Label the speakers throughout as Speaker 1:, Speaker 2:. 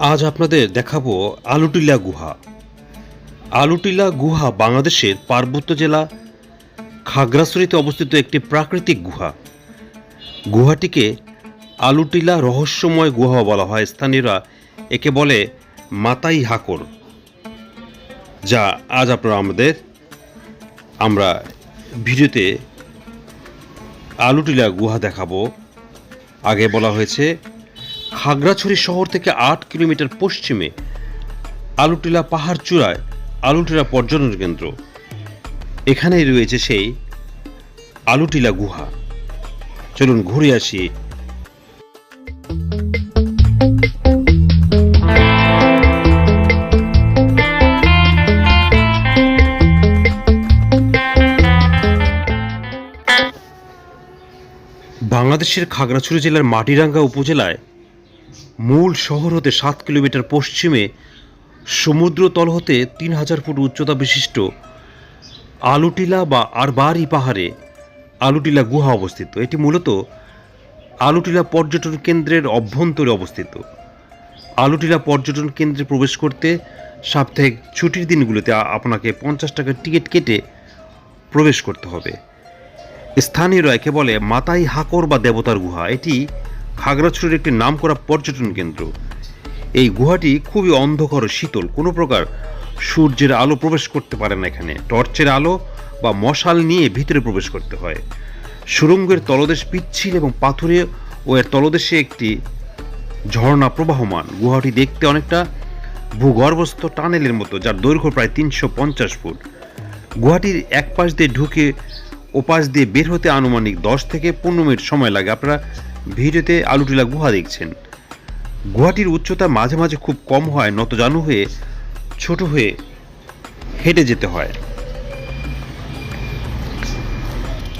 Speaker 1: আজ আপনাদের দেখাবো আলুটিলা গুহা। আলুটিলা গুহা বাংলাদেশের পার্বত্য জেলা খাগড়াছড়িতে অবস্থিত একটি প্রাকৃতিক গুহা। গুহাটিকে আলুটিলা রহস্যময় গুহা বলা হয়। স্থানীয়রা একে বলে মাতাই হাকর, যা আজ আপনারা আমাদের, আমরা ভিডিওতে আলুটিলা গুহা দেখাবো। আগে বলা হয়েছে খাগড়াছড়ি শহর থেকে আট কিলোমিটার পশ্চিমে আলুটিলা পাহাড় চূড়ায় আলুটিলা পর্যটন কেন্দ্র। এখানেই রয়েছে সেই আলুটিলা গুহা। চলুন ঘুরে আসি। বাংলাদেশের খাগড়াছড়ি জেলার মাটিরাঙ্গা উপজেলায় মূল শহর হতে সাত কিলোমিটার পশ্চিমে সমুদ্রতল হতে তিন হাজার ফুট উচ্চতা বিশিষ্ট আলুটিলা বা আরবারি পাহাড়ে আলুটিলা গুহা অবস্থিত। এটি মূলত আলুটিলা পর্যটন কেন্দ্রের অভ্যন্তরে অবস্থিত। আলুটিলা পর্যটন কেন্দ্রে প্রবেশ করতে সাপ্তাহিক ছুটির দিনগুলোতে আপনাকে পঞ্চাশ টাকার টিকিট কেটে প্রবেশ করতে হবে। স্থানীয়রা একে বলে মাতাই হাকর বা দেবতার গুহা। এটি খাগড়াছড়ির একটি নামকরা পর্যটন কেন্দ্র। এই গুহাটি খুবই অন্ধকার ও শীতল, কোনো প্রকার সূর্যের আলো প্রবেশ করতে পারে না এখানে। টর্চের আলো বা মশাল নিয়ে ভিতরে প্রবেশ করতে হয়। সুরঙ্গের তলদেশ পিচ্ছিল এবং পাথুরে ও এর তলদেশে একটি ঝর্ণা প্রবাহমান। গুহাটি দেখতে অনেকটা ভূগর্ভস্থ টানেলের মতো, যার দৈর্ঘ্য প্রায় তিনশো পঞ্চাশ ফুট। গুহাটির এক পাশ দিয়ে ঢুকে ওপাশ দিয়ে বের হতে আনুমানিক দশ থেকে পনেরো মিনিট সময় লাগে। আপনারা ভিডিওতে আলুটিলা গুহা দেখছেন। গুহাটির উচ্চতা মাঝে মাঝে খুব কম হয়, নতজানু হয়ে, ছোট হয়ে হেঁটে যেতে হয়।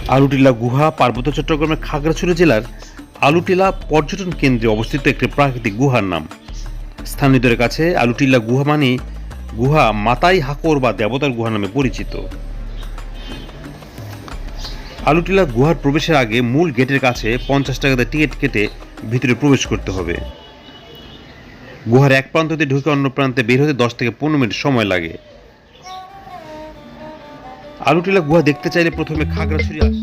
Speaker 1: আলুটিলা গুহা পার্বত্য চট্টগ্রামের খাগড়াছড়ি জেলার আলুটিলা পর্যটন কেন্দ্রে অবস্থিত একটি প্রাকৃতিক গুহার নাম। স্থানীয়দের কাছে আলুটিলা গুহা মানে গুহা মাতাই হাকর বা দেবতার গুহা নামে পরিচিত। আলুটিলা গুহার প্রবেশের আগে মূল গেটের কাছে পঞ্চাশ টাকাতে টিকিট কেটে ভিতরে প্রবেশ করতে হবে। গুহার এক প্রান্ত দিয়ে ঢুকে অন্য প্রান্তে বের হতে দশ থেকে পনেরো মিনিট সময় লাগে। আলুটিলা গুহা দেখতে চাইলে প্রথমে খাগড়াছড়ি আস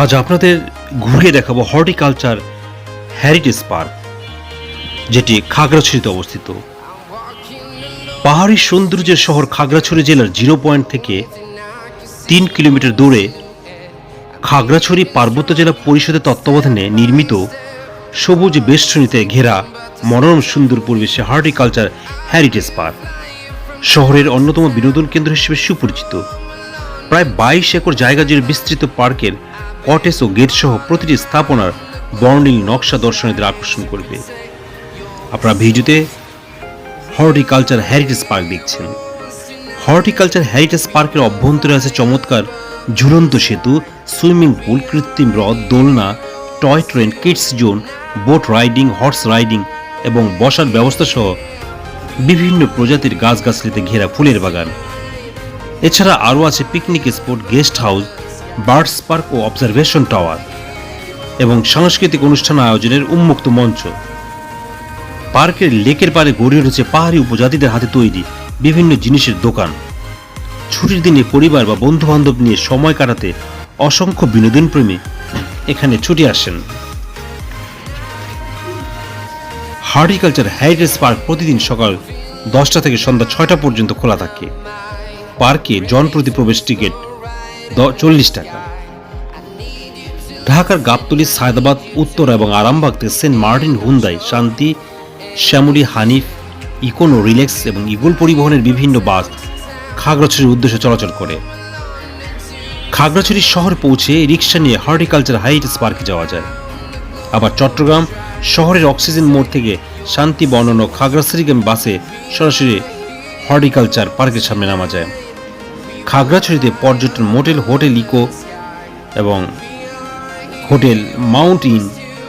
Speaker 1: আজ আপনাদের ঘুরিয়ে দেখাবো হর্টিকালচার হ্যারিটেজ পার্ক, যেটি খাগড়াছড়িতে অবস্থিত। পাহাড়ি সৌন্দর্যের শহর খাগড়াছড়ি জেলার জিরো পয়েন্ট থেকে তিন কিলোমিটার দূরে খাগড়াছড়ি পার্বত্য জেলা পরিষদের তত্ত্বাবধানে নির্মিত সবুজ বেষ্টনীতে ঘেরা মনোরম সুন্দর পরিবেশে হর্টিকালচার হ্যারিটেজ পার্ক। শহরের অন্যতম বিনোদন কেন্দ্র হিসেবে সুপরিচিত। প্রায় বাইশ একর জায়গা জুড়ে বিস্তৃত পার্কের কটেজ ও গেট সহ প্রতিটি স্থাপনার বর্ণিল নকশা দর্শনীদের আকর্ষণ করবে। আপনারা ভিডিওতে হর্টিকালচার হ্যারিটেজ পার্ক দেখছেন। হর্টিকালচার হ্যারিটেজ পার্কের অভ্যন্তরে আছে চমৎকার ঝুলন্ত সেতু, সুইমিং পুল, কৃত্রিম হ্রদ, দোলনা, toy train, kids zone, boat riding, horse riding এবং বসার ব্যবস্থা সহ বিভিন্ন প্রজাতির গাছগাছালিতে ঘেরা ফুলের বাগান। এছাড়া আরও আছে picnic spot, guest house birds park ও অবজারভেশন টাওয়ার এবং সাংস্কৃতিক অনুষ্ঠান আয়োজনের উন্মুক্ত মঞ্চ। পার্কের লেকের পারে গড়ে উঠেছে পাহাড়ি উপজাতিদের হাতে তৈরি বিভিন্ন জিনিসের দোকান। ছুটির দিনে পরিবার বা বন্ধু বান্ধব নিয়ে সময় কাটাতে অসংখ্য বিনোদন প্রেমী এখানে ছুটে আসেন। হর্টিকালচার হ্যারিটেজ পার্ক প্রতিদিন সকাল দশটা থেকে সন্ধ্যা ছয়টা পর্যন্ত খোলা থাকে। পার্কে জনপ্রতি প্রবেশ টিকিট চল্লিশ টাকা। ঢাকার গাবতলী, সায়দাবাদ, উত্তর এবং আরামবাগ থেকে saint Martin, Hyundai, Shanti, Shyamoli, Hanif, Econo relax এবং ইগল পরিবহনের বিভিন্ন বাস খাগড়াছড়ির উদ্দেশ্যে চলাচল করে। খাগড়াছড়ি শহর পৌঁছে রিক্সা নিয়ে হর্টিকালচার হাইটেস পার্কে যাওয়া যায়। আবার চট্টগ্রাম শহরের অক্সিজেন মোড় থেকে শান্তি বর্ণন ও খাগড়াছড়িগামী বাসে সরাসরি হর্টিকালচার পার্কের সামনে নামা যায়। খাগড়াছড়িতে পর্যটন মোটেল হোটেল ইকো এবং hotel mount inn,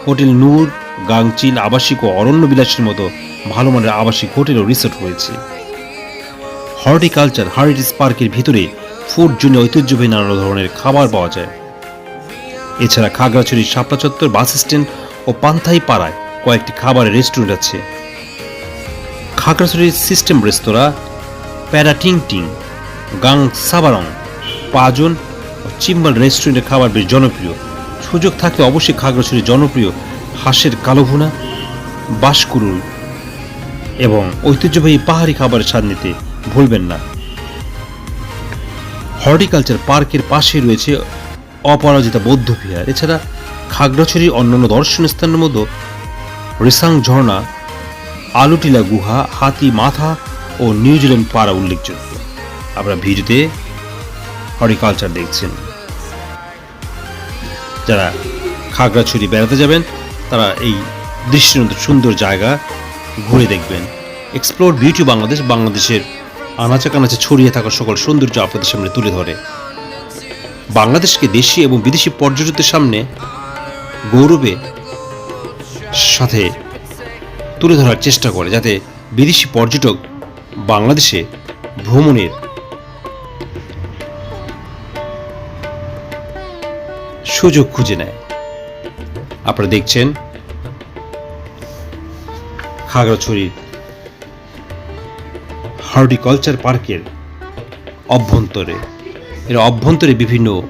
Speaker 1: hotel Noor, Gangchil, আবাসিক ও অরণ্য বিলাসের মতো ভালো মানের আবাসিক হোটেল ও রিসোর্ট রয়েছে। হর্টিকালচার হারিটেজ পার্কের ভিতরে ফুড জন্য ঐতিহ্যবাহী নানা ধরনের খাবার পাওয়া যায়। এছাড়া খাগড়াছড়ি শাপলা চত্বর বাস স্ট্যান্ড ও পান্থাই পাড়ায় কয়েকটি খাবারের রেস্টুরেন্ট আছে। খাগড়াছড়ির সিস্টেম রেস্তোরাঁ প্যারাটিং টিং গাং সাবারং পাজন ও চিম্বল রেস্টুরেন্টের খাবার বেশ জনপ্রিয়। সুযোগ থাকলে অবশ্যই খাগড়াছড়ির জনপ্রিয় হাঁসের কালো ভুনা বাঁশকুরুল এবং ঐতিহ্যবাহী পাহাড়ি খাবারের স্বাদ নিতে ভুলবেন না। হর্টিকালচার পার্কের পাশে রয়েছে অপরাজিতা বৌদ্ধ বিহার। এছাড়া খাগড়াছড়ির অন্যান্য দর্শনীয় স্থানের মধ্যে রিসাং ঝর্ণা, আলুটিলা গুহা, হাতি মাথা ও নিউজিল্যান্ড পাড়া উল্লেখযোগ্য। আপনারা ভিডিওতে হর্টিকালচার দেখছেন। যারা খাগড়াছড়ি বেড়াতে যাবেন, তারা এই দৃষ্টিনন্দন সুন্দর জায়গা ঘুরে দেখবেন। এক্সপ্লোর বিউটি বাংলাদেশ, বাংলাদেশের আনাচে কানাচে ছড়িয়ে থাকা সকল সৌন্দর্য আপনাদের সামনে তুলে ধরে। বাংলাদেশকে দেশি এবং বিদেশি পর্যটকদের সামনে গৌরবে সাথে তুলে ধরার চেষ্টা করে, যাতে বিদেশি পর্যটক বাংলাদেশে ভ্রমণের সুযোগ খুঁজে নেয়। আপনারা দেখছেন খাগড়াছড়ির হর্টিকালচার পার্কের অভ্যন্তরে। এর অভ্যন্তরে বিভিন্ন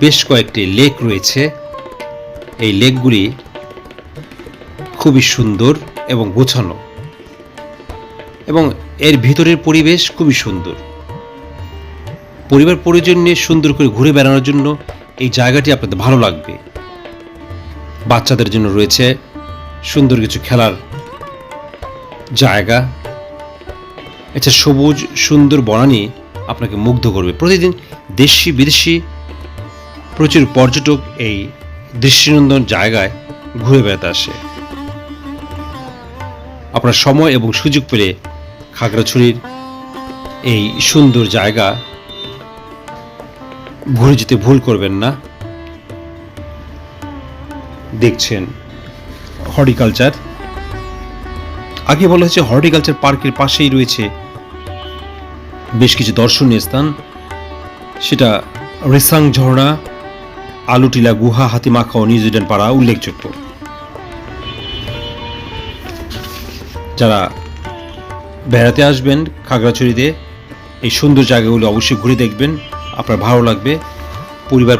Speaker 1: বেশ কয়েকটি লেক রয়েছে। এই লেকগুলি খুবই সুন্দর এবং গোছানো। এবং এর ভিতরের পরিবেশ খুবই সুন্দর। পরিবার পরিজন নিয়ে সুন্দর করে ঘুরে বেড়ানোর জন্য এই জায়গাটি আপনাদের ভালো লাগবে। বাচ্চাদের জন্য রয়েছে সুন্দর কিছু খেলার জায়গা। এছাড়া সবুজ, সুন্দর বনানি আপনাকে মুগ্ধ করবে। প্রতিদিন দেশি, বিদেশি প্রচুর পর্যটক এই দৃষ্টিনন্দন জায়গায় ঘুরে বেড়াতে আসে। আপনার সময় এবং সুযোগ পেলে খাগড়াছড়ির এই সুন্দর জায়গা ঘুরে যেতে ভুল করবেন না। দেখছেন, হর্টিকালচার। আগে বলা হয়েছে হর্টিকালচার পার্কের পাশেই রয়েছে বেশ কিছু দর্শনীয় স্থান। সেটা রেসাং ঝর্ণা, আলুটিলা গুহা হাতিমাখা ও নিউজিল্যান্ড পাড়া উল্লেখযোগ্য। যারা বেড়াতে আসবেন খাগড়াছড়িতে, এই সুন্দর জায়গাগুলো অবশ্যই ঘুরে দেখবেন। আপনার ভালো লাগবে পরিবার